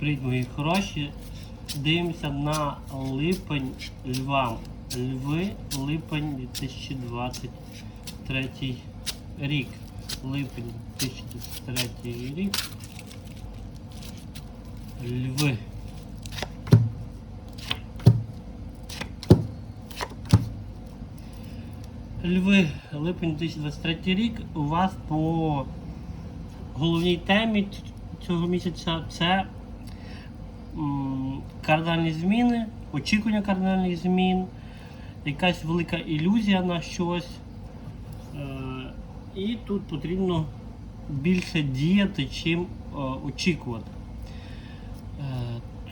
Привіт, мої хороші. Дивимося на липень львам. Льви, липень 2023 рік. Липень 2023 рік. Льви. Льви, липень 2023 рік. У вас по головній темі цього місяця це кардинальні зміни, очікування кардинальних змін, якась велика ілюзія на щось. Е, і тут потрібно більше діяти, чим е, очікувати. Е,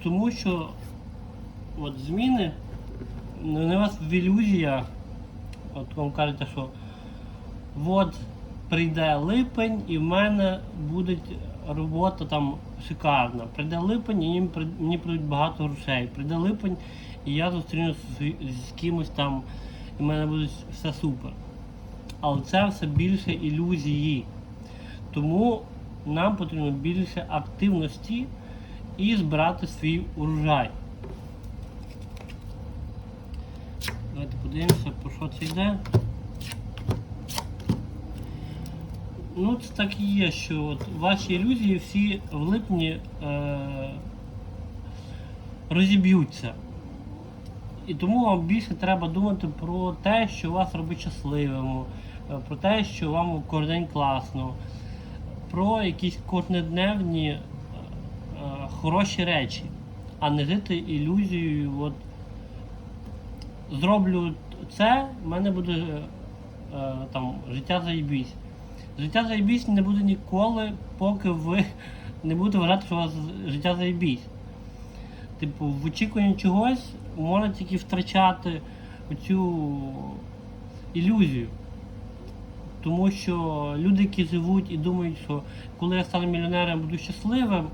тому що от зміни, не у вас в ілюзія, от вам кажете, що от прийде липень і в мене буде робота там шикарна. Прийде липень і мені прийдуть багато грошей. Прийде липень і я зустрінуся з, кимось там, і в мене буде все супер. Але це все більше ілюзії. Тому нам потрібно більше активності і збирати свій урожай. Давайте подивимося, по що це йде. Ну, це так і є, що от ваші ілюзії всі в липні е, розіб'ються. І тому вам більше треба думати про те, що вас робить щасливим, е, про те, що вам кожен день класно, про якісь кожнодневні е, хороші речі, а не жити ілюзією. От, зроблю це, в мене буде е, е, там, життя заєбісь. Життя заєбісь не буде ніколи, поки ви не будете вважати, що у вас життя заєбісь. Типу, в очікуванні чогось можна тільки втрачати оцю ілюзію. Тому що люди, які живуть і думають, що коли я стану мільйонером, буду щасливим,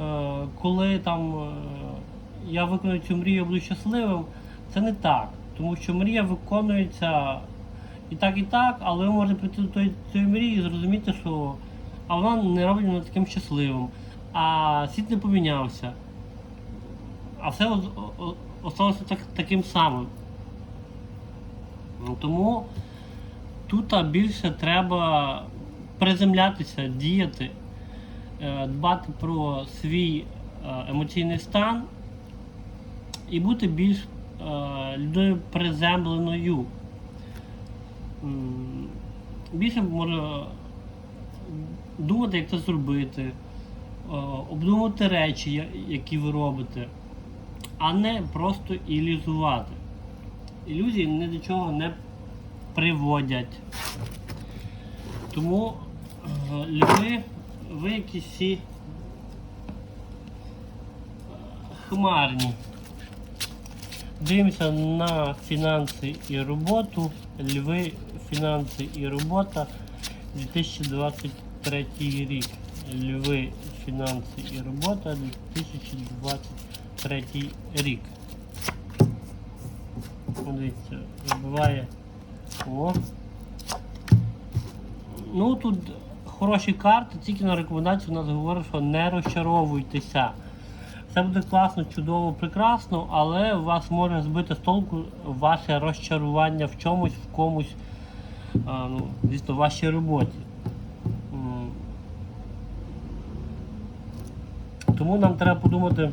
е, коли там е, я виконую цю мрію, я буду щасливим, це не так. Тому що мрія виконується і так, і так, але ви можете прийти до цієї мрії і зрозуміти, що а вона не робить мене таким щасливим. А світ не помінявся. А все осталося так, таким самим. Тому тут більше треба приземлятися, діяти, е, дбати про свій е, емоційний стан і бути більш е, людиною приземленою. Більше може думати, як це зробити, е, обдумувати речі, які ви робите, а не просто ілюзувати. Ілюзії ні до чого не приводять. Тому е, льви, ви якісь всі е, хмарні. Дивимося на фінанси і роботу. Льви, фінанси і робота 2023 рік. Льви, фінанси і робота 2023 рік. Дивіться, вибиває. О. Ну тут хороші карти, тільки на рекомендацію у нас говорить, що не розчаровуйтеся. Все буде класно, чудово, прекрасно, але вас може збити з толку ваше розчарування в чомусь, в комусь, ну, звісно, вашій роботі. Тому нам треба подумати,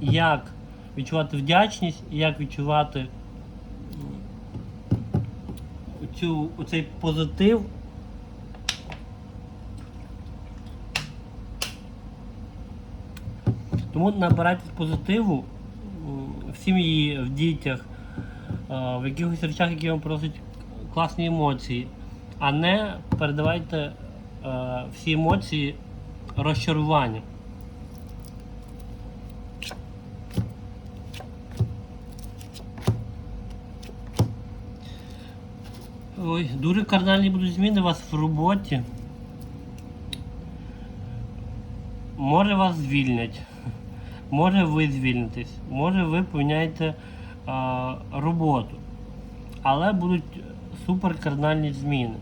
як відчувати вдячність, і як відчувати м, оцю, оцей позитив Тому набирайтесь позитиву в сім'ї, в дітях, в якихось речах, які вам приносять класні емоції, а не передавайте е, всі емоції розчарування. Ой, дуже кардинальні будуть зміни у вас в роботі. Може вас звільнять, може ви звільнитесь, може ви поміняєте роботу. Але будуть супер кардинальні зміни.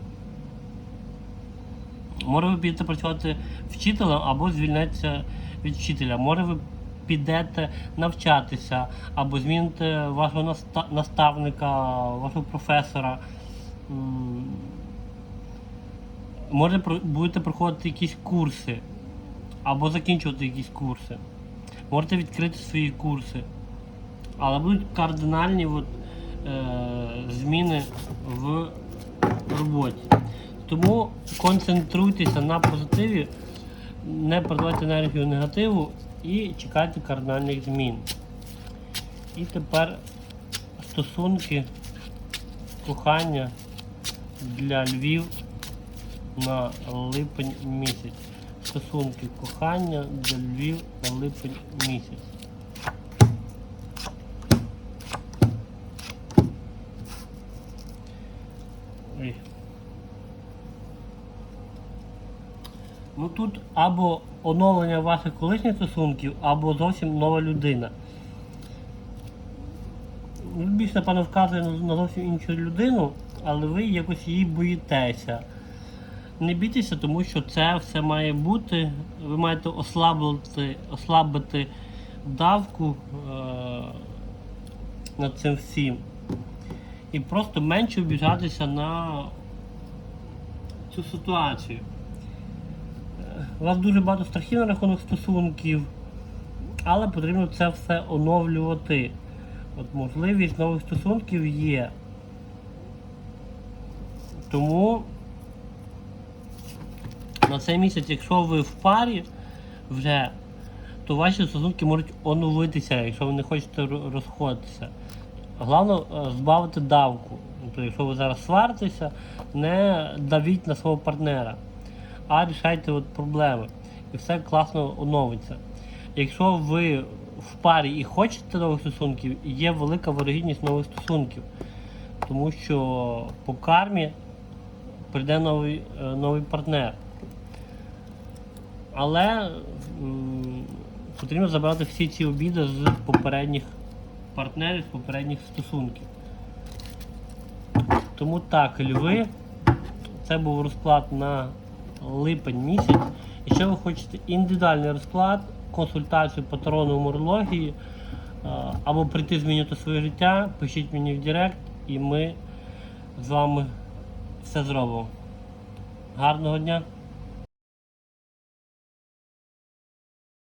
Може ви підете працювати вчителем або звільнитися від вчителя. Може ви підете навчатися або зміните вашого наставника, вашого професора. Може будете проходити якісь курси або закінчувати якісь курси. Можете відкрити свої курси. Але будуть кардинальні от, е, зміни в роботі. Тому концентруйтеся на позитиві, не продавайте енергію негативу і чекайте кардинальних змін. І тепер стосунки кохання для Львів на липень місяць. Стосунки кохання для Львів на липень місяць. Ой. Ну тут або оновлення ваших колишніх стосунків, або зовсім нова людина. Ну, Більш, напевно, вказує на зовсім іншу людину, але ви якось її боїтеся. Не бійтеся, тому що це все має бути. Ви маєте ослабити, ослабити давку е- над цим всім. І просто менше обіжатися на цю ситуацію. У вас дуже багато страхів на рахунок стосунків, але потрібно це все оновлювати. От можливість нових стосунків є. Тому на цей місяць, якщо ви в парі вже, то ваші стосунки можуть оновитися, якщо ви не хочете розходитися. Головне е, збавити давку. Тобто, якщо ви зараз сваритеся, не давіть на свого партнера, а рішайте от проблеми. І все класно оновиться. Якщо ви в парі і хочете нових стосунків, є велика вирогідність нових стосунків. Тому що по кармі прийде новий, е, новий партнер. Але м, потрібно забрати всі ці обіди з попередніх партнерів, з попередніх стосунків. Тому так, льви, це був розклад на липень місяць. Якщо ви хочете індивідуальний розклад, консультацію по таро нумерології, е, або прийти змінювати своє життя, пишіть мені в Директ і ми з вами все зробимо. Гарного дня!